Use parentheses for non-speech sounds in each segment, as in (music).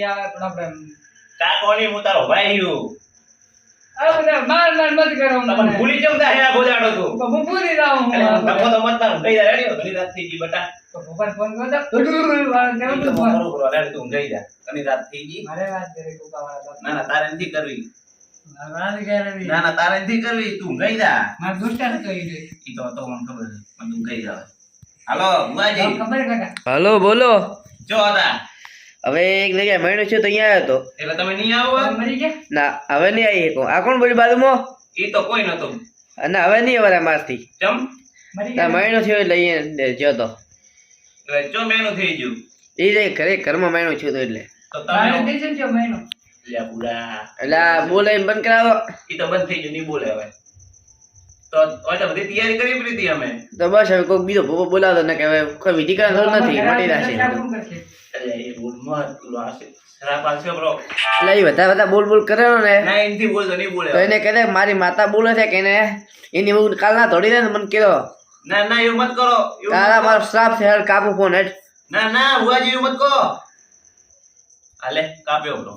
લઈ આવે પણ કાકોની હું તારો ભાઈ છું. આ માર માર મત કરો મને. ભૂલી કેમ તા હેરા ગોજાડો તું તો હું ભૂલી જાઉં હું અરે આ હું ધક્કો બધા. તો મત તારું ગઈ જા રેડી ઘણી રાત થઈ ગઈ બટા તો ભગવાન ફોન કરતો વાળા તો તું હું ફોન? કરું કરું રેડી તું ગઈ જા. ઘણી રાત થઈ ગઈ. મારે વાત કરી કોકાવાળા બાપ. ના ના તારે નથી કરવી. ના ના તારે નથી કરવી. તું ગઈ જા. મારે દોસ્તાર કહી દે. ઈ તો તો મને ખબર છે. પણ તું ગઈ જા. હાલો બુઆજી ખબર કાકા. હલો બોલો. જો હતા હવે એક જગ્યાએ મહિનો છે તો અહીંયા આવ્યો હતો એટલે તમે નહીં આવો મરી ગયા? ના હવે નહીં આવી શકો. આ કોણ બોલી બાજુમાં? એ તો કોઈ નતો. અને હવે નહીં અવાય મારથી. ચમ? મરી ના ગયા? મહિનો થયો એટલે અહીંયા જ્યો તો. એટલે ચો મેનું થઈ ગયો? એ જે ઘરે ઘરમાં મહિનો થયો તો એટલે. તો તમે મહિનો એટલે આ બોલે બંધ કરાવો. એ તો બંધ થઈ ગયું નહીં બોલે હવે. તો તો બધી તૈયારી કરી લીધી અમે. તો બસ હવે કોઈ બીજો ભોગો બોલાવતો ને કે હવે કોઈ વિધિ કરવાની નથી મટી જશે બોલ બોલ કરે ને. ના તો એને કહે મારી માતા બોલે છે કે એને? એની બહુ કાલના ધોડી દે ને મને કીધો ના ના એવું મત કરો. તારા મારો શ્રાપ છે હેડ કાપુ ફોન હેઠ ના ના બુઆજી એવું મત કહો હાલે કાપ્યો બ્રો.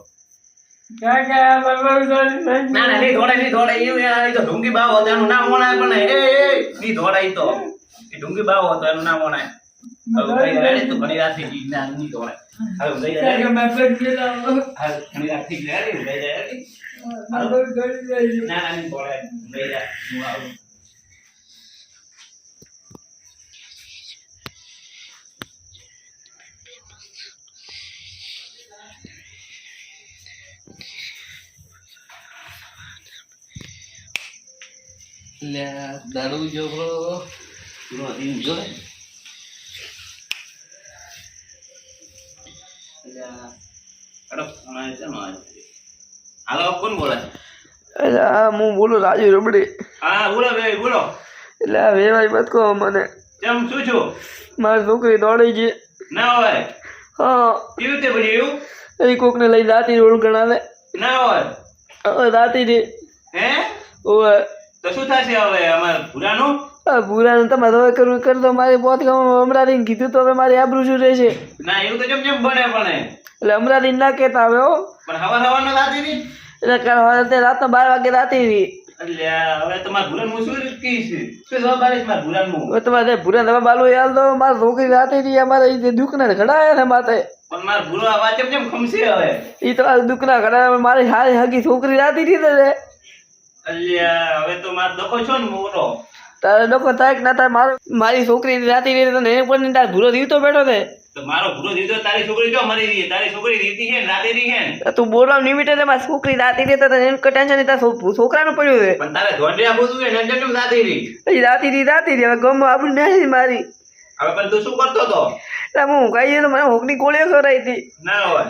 ના ના ધોડાય નહીં ધોડાય એવું યાર તો ઢુંગી બાવ હતો એનું નામ ઓણાય પણ એ ની ધોડાય તો. એ ઢુંગી બાવ હતો એનું નામ ઓણાય. હવે ગઈ ઘણી રાત થઈ ગઈ ના નહીં ધોડાય હવે ગઈ કાકા, રેડી બાબા, ગયેલા. હવે ઘણી રાત થઈ ગઈ ગઈ રેડી બાબા, ગળી જાય. ના ના નહીં ધોડાય ગઈ જા હું આવું દારૂ જો બ્રો પૂરો દિન જો હાલો કોણ બોલે એટલે આ હું બોલું રાજુ રબડી હા બોલો ભાઈ બોલો એટલે આ વેવાય મત કહો મને. કેમ શું છું મારી છોકરી દોડી ગઈ. ના હોય હા. કેવી રીતે એવું એ કોકને લઈ દાતી રોડ ગણાવે. ના હોય હવે રે હે? ઓવે તો શું થશે હવે? અમારે ભૂરાનું? ભૂરાને તમારે હવે કરવું કરી દો મારી પોત અમરાદીને કીધું તો હવે મારી આબરૂ શું રહેશે? ના એવું તો જેમ જેમ બને પણ એટલે અમરાદીને ના કહેતા હવે હો. પણ હવા હવાનો ની એટલે કાલ હવે રાતના બાર વાગે રાતી એટલે હવે તમારે ભૂરાનું હું શું રીતે કહીશ શું જવાબદારી છે મારા ભૂરાનું હવે તમારે ભૂરા હવે બાલુ યાલ દો. મારી છોકરી રાતે રહી અમારે એ દુઃખના ઘડાયા ને માથે. પણ મારા ભૂરો આ વાત જેમ જેમ ખમશે હવે? એ તમારે દુઃખના ઘડાયા મારી હારી હગી છોકરી રાતી ને અલ્યા હવે તો મારો દખો છો ને મોટો તારે લોકો થાય કે ના થાય મારો મારી છોકરી રાતી રહી તને એને પણ તારે ભૂલો દીવતો બેઠો છે. મારો ભૂરો દીધો તારી છોકરી જો મરી રહી તારી છોકરી રીતી છે રાતે રહી છે તું બોલવા નિમિત્તે તે મારી છોકરી રાતી રહી તને એનું ટેન્શન નહીં તાર છોકરાનું પડ્યું છે. પણ તારે ધોંડે રાતે રહી? રાતી રહી રાતી રહી હવે ગમ આપણું નહીં મારી. હવે પણ તું શું કરતો હતો? એટલે હું કહીએ તો મને હોકની ગોળીઓ ખવડાવી હતી. ના હોય.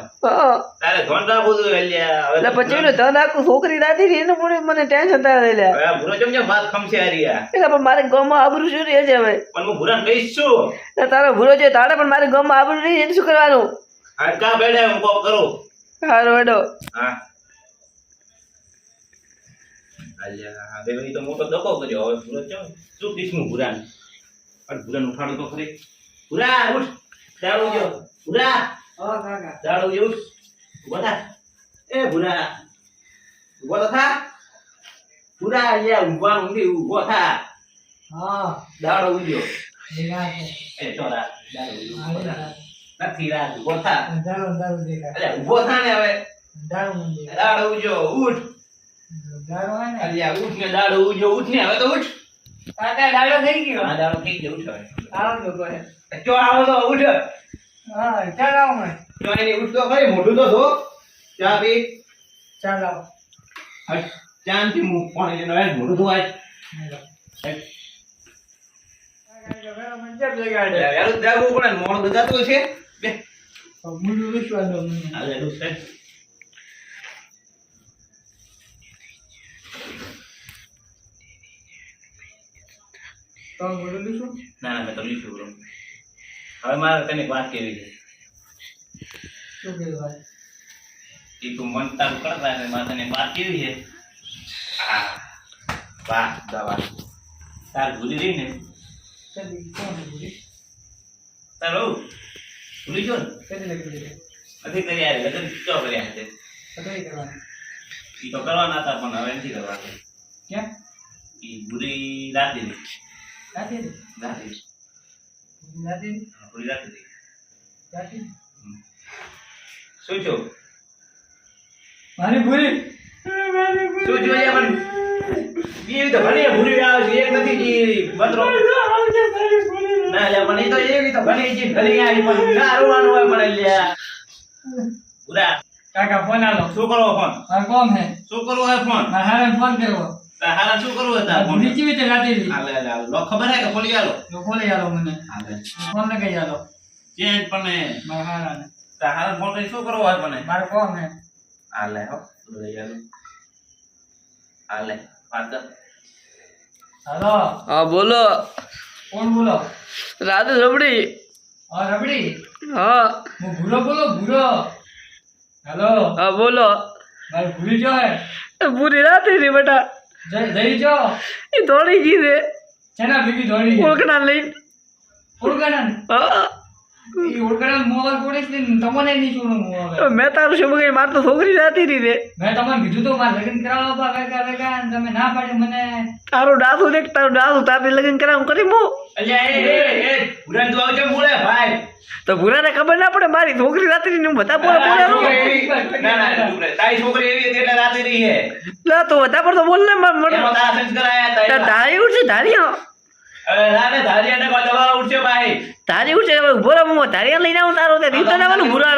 તારે ધન રાખવું અલ્યા એટલે પછી એનું ધન આખું છોકરી રાધી રહી એને પણ મને ટેન્શન થાય લે હવે ભૂરો જેમ વાત ખમશે આ? એટલે પણ મારે ગમમાં આબરું શું રહે છે હવે? પણ હું ભૂરા કહીશ શું? એટલે તારો ભૂરો છે તારે પણ મારે ગમમાં આબરું રહી એને શું કરવાનું? હાડકા બેડે હું કોક કરું? હારો હેડો. હા. અલ્યા હવે તો મોટો દબો કર્યો હવે ભૂરો ચમ શું કીધું ભૂરાને? પણ ભૂરાને ઉઠાડો તો ખરી. ભૂરા ઉઠ. દાડો જો ભૂરા હા, કાકા. દાડો ઉઠ. ઊભો થા. એ ભૂરા. ઊભો તો થા. ભૂરા અલ્યા ઊંઘવા ઊંધી ઊભો થા. હા, દાડો ઉડ્યો. એ ચોરા દાડો ઉડ્યો. નથી રાત ઊભો થા. અંધારું, અંધારું દેખાય. અલ્યા ઊભો થા ને હવે. દેખાય. દાડો ઉડ્યો ઉઠ. હોય ને. અલ્યા ઉઠ ને દાડો ઉડ્યો ઉઠ ને હવે તો ઉઠ. કાકા, ડાળો થઈ ગયો. આ દાડો થઈ ગયો ઉઠ આવો તો કહે. આવો તો ઉઠ. હા, ચાલ આવો મને. ચો એની ઉઠ તો ખરી મોઢું તો ધો. ચા પી. ચાલ આવો. હટ ચાંદથી મું પાણી લઈને આવે મોઢું ધોવાય. ને મોઢું દગાતું છે બે. વિશ્વાસ તમે બોલી લીધું? ના ના મેં તો લીધું બ્રો હવે મારે તને વાત કેવી છે? શું કેવી વાત? એ તું મન તારું કરતા એટલે મારે તને વાત કેવી છે? હા વાહ દવા તાર ભૂલી રહી ને? તારો ભૂલી જો નથી કરી આવે લગ્ન ચો કર્યા હશે એ તો કરવાના હતા પણ હવે નથી કરવાના. ક્યાં? એ ભૂલી રાત દીધી. રાતે રાતે રાતે પૂરી રાતે રાતે શું છો મારી ભૂરી શું જોઈએ પણ ઈ તો ઘણી ભૂરી આવે છે એક નથી જી બતરો ના પણ ઈ તો એવી તો ઘણી જી ઘણી આવી પણ ના રોવાનું હોય પણ લ્યા પૂરા કાકા ફોન આલો શું કરવો ફોન મારે કોમ હે શું કરવો હોય ફોન મારે ફોન કરવો હારા શું કરવું હતા ફોન ભૂરી કેવી રીતે હાલે હાલે હાલે. લો ખબર હે કે ખોલી આલો? તો બોલે આલો મને. હાલે. ફોન ને કઈ આલો. ચેન્જ પણ મારે હારા ને હારા ફોન કરી શું કરવો હોય પણ મારે કોમ હે. હાલે હો. લઈ આલો. હાલે વાત કર. હાલો. હા બોલો. કોણ બોલો? રાધે રબડી. હા રબડી. હા. હું ભૂરો બોલો ભૂરો હેલો. હા બોલો. મારે ભૂલી જો પૂરી રાતે રી બેટા. જઈ જો. એ દોડી ગઈ રે ચેના બીબી દોડી ઓળખના લઈને ઓળખાણ હા. મેં તારું શું કઈ માર તો છોકરી જાતી રહી રે મેં તમને કીધું તો મારે લગ્ન કરાવવા કાકા કાકા તમે ના પાડી મને. તારું ડાસુ દેખ તારું ડાસુ તારે લગ્ન કરાવું કરી મો અલ્યા એ એ એ ભુરાન તું આવજે બોલે ભાઈ. તો ભૂરાને ખબર ના પડે મારી છોકરી રાત્રિ ને બધા બોલે તારી બોલે ના ના તારી છોકરી એવી હતી એટલે રાતે હે લા તો બધા પર તો બોલ ને મને તારા સંસ્કાર આયા એવા. ધારી તારી ઉઠે ઊભો રહો હું તારી લઈને આવું તારો તે રીતો ના મને ભૂરા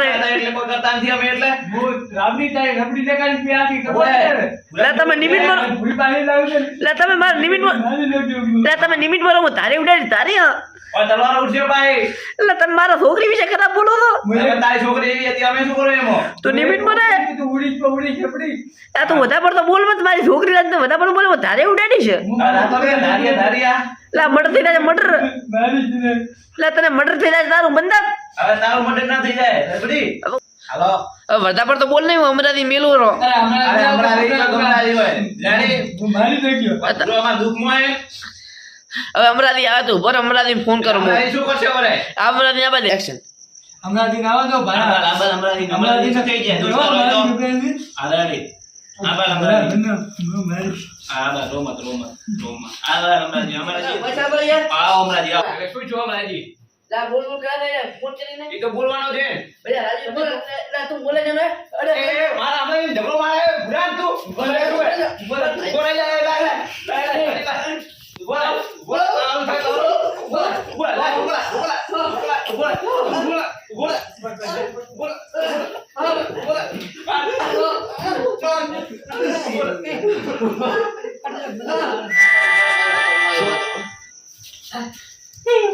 તમે નિમિતમાં એટલે તમે મારા નિમિતમાં એટલે તમે નિમિતમાં હું તારી ઉડાડી તારી ઓય તલવાર ઉઠશે ભાઈ. લા તમે મારા છોકરી વિશે ખરાબ બોલો છો તારી છોકરી એવી હતી અમે શું કરવું એમાં? તો મને તું ઉડી તો ઉડી છપડી આ તો વધારે પડતો બોલ મત મારી છોકરી રાત વધારે પડતો બોલે હું ધારે ઉડાડી છે. ધારિયા ધારિયા લા મટર થઈ જાય મટર લા તને મટર થઈ જાય તારું બંધા હવે તારું મટન ના થઈ જાય રબડી હાલો. હવે વધારે પડતો બોલ નહીં હું હમણાંથી મેલું રહો અરે તો હોય. જાણી મારી દઈ ગયો હવે અમરાદી આવે તો. ઉપર અમરાદી ફોન કરો શું કરશે હવે અમરાદી આવે એક્શન અમરાદી ના આવે તો બરાબર અમરાદી અમરાદી તો થઈ જાય દોસ્તો આદાડી આબાલ અમરાદી આબા રોમત રોમત રોમત આબાલ અમરાદી અમરાદી પૈસા બોલ યાર. આ અમરાદી આવે. શું જો અમરાદી લા બોલ બોલ કરે ને ફોન કરીને. એ તો બોલવાનો છે. બધા રાજુ બોલ લા તું બોલે ને? અરે મારા અમે ઢગલો મારે ભરાન તું. બોલે બોલે બોલે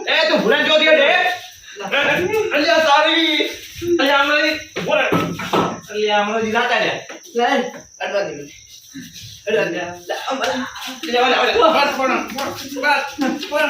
Eh tuh bulan jauh dia deh. Alia sorry. Alia amali bulan. Alia amali di rata ya. Lain. Ada lagi. Ada lagi. Ambil. Ada mana mana. Pas pon. Pas pon.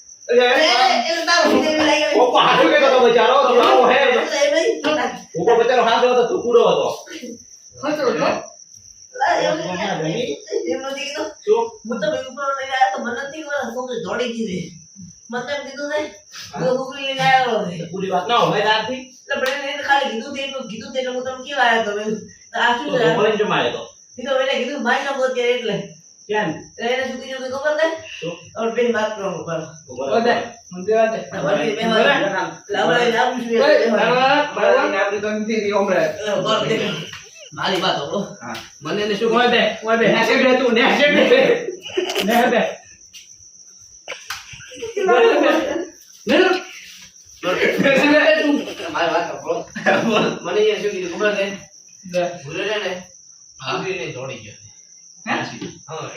ઓકો હાથો કે તો બચારો તો લાવો હે તો ટુકડો લઈને આવ્યો તો મને નથી કીધું ને હું કુકરી ખાલી કીધું તે કીધું તે એટલે હું આવ્યો તો આ શું કીધું એને કીધું ભાઈ ના એટલે? ખબર ને ઓર બેન બાત કરો મારી વાત મને શું ઓય બે ઓય મને શું ખબર ભૂલે ને ને દોડી ગયો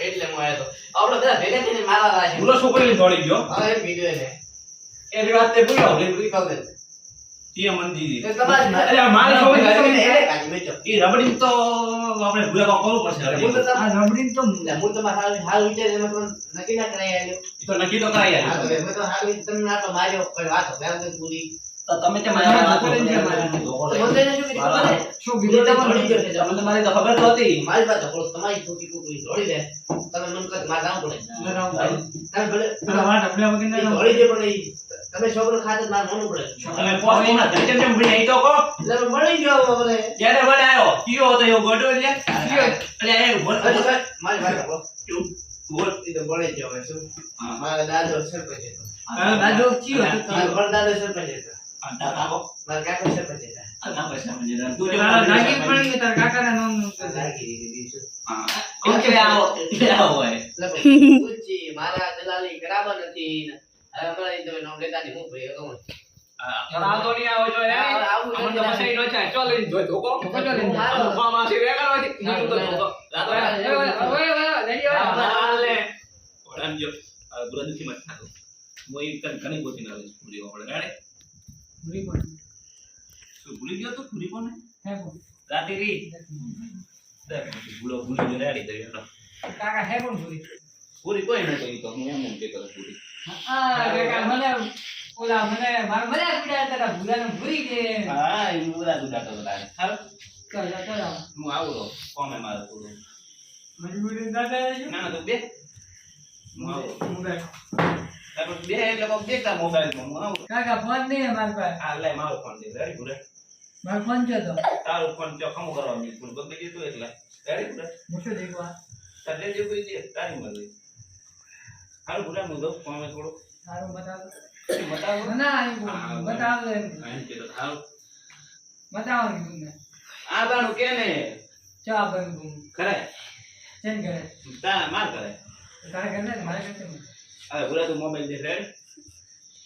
એટલે હું આવ્યો તો. આપણે બધા ભેગા થઈને મારવા લાગ્યા ભૂલો દોડી ગયો? એને. વાત તે પૂરી અરે મારી છોકરી એ રબડી તો આપણે કરવું પડશે રબડી. આ તો હું હાલ હાલ વિચાર એમાં નક્કી ના કરાય આલ્યો. એ તો નક્કી તો કરાય તો હાલ તમને આટલો માર્યો કોઈ વાત તો પૂરી. તો તમે મારા કરો? શું બીજે. તમને તો ખબર તો હતી. મારી પાસે તમારી છોકરી દે તમે મને મારે પડે. તમે ભલે પેલા વાત વગર ના રમો. દે પણ તમે છોકરો ખાતે મારે પડે. તમે તો એટલે મળી ગયો મને ક્યારે વડે આવ્યો કયો હતો એવો ગોડો એટલે. કયો? એટલે એ ગોડ- ભાઈ, મારી વાત તો મળી ગયો હવે શું? મારા દાદો સરપંચ હતો. દાદો કયો હતો? મારા પરદાદો સરપંચ હતો. મારા આવો આવો (laughs) દલાલી બરાબર નથી. હવે અમારા તમે હું ભાઈ કહું. આવો આવું તો પછી નો છે ચાલ લઈને જોઈ ધોકો. ધોકો ચાલ લઈને જાય. આ છે વેગા હોય બીજું તો ધોકો. રાતો ઓય, ઓય, ઓય, ઓય, રેડી હોય? હા, હા. હાલ લે. ઓળામ જો મત થાતો ગોતી ના પૂરી ભૂલી ગયો. તું ભૂલી ગયો તો? પૂરી કોને હે બોલ. રાતે રી દેખ ભૂલો ભૂલી ગયો રાડી દે કાકા હે કોણ ભૂલી? પૂરી કોઈ ન કરી તો હું એમ એમ કે કરે પૂરી હા, કાકા મને ઓલા મને મારા મજાક ઉડાડતા હતા, ભૂલાને ભૂલી ગયે. હા એ મુરા દુડાતો રાડે હાલ. ચાલ, ચાલ, ચાલ. હું આવું કોમે મારે થોડું. મજબૂરી દાદા ના ના તો બે. હું આવું. તારો બે એટલે કોક દેખતા મોબાઈલમાં હું આવું. કાકા ફોન નહીં હે મારી પાસે? આ લે મારો ફોન દે રેડી પૂરે? મારો ફોન છે તો. તારો ફોન ચો કમ કરવા મી પૂર બગડી એટલે. રેડી પૂરે? હું શું દેખવા તારે જે કોઈ દે તારી મરજી. હારું પૂરા હું દઉં કોમે થોડું સારું બતાવો. બતાવો? ના. હા, બતાવો એમ. કે તો હારું. બતાવો મેં. આ બાનું કે ને? ચા કહું. કરે ચેન કરે તા માર કરે તારે કરે મારે કરશે અરે ભૂલા મોબાઈલ દે રેડ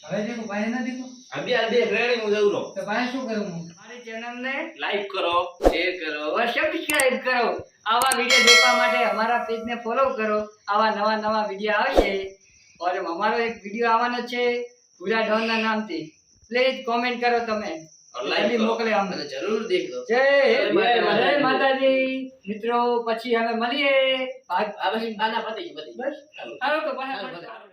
હવે જે કોઈ ભાઈ નથી અબે આ દે રેડ હું જઉં રો તો ભાઈ શું કરું હું? મારી ચેનલ ને લાઈક કરો શેર કરો. અને સબસ્ક્રાઇબ કરો. આવા વિડિયો જોવા માટે અમારા પેજ ને ફોલો કરો. આવા નવા નવા વિડિયો આવશે. ઓર અમારો એક વિડિયો આવવાનો છે ભૂલા ડોન ના નામથી પ્લીઝ કોમેન્ટ કરો તમે. લાઈવ મોકલે અમને. જરૂર દેખજો. જય જય માતાજી. મિત્રો પછી હવે મળીએ. આ પછી આના બસ. હવે તો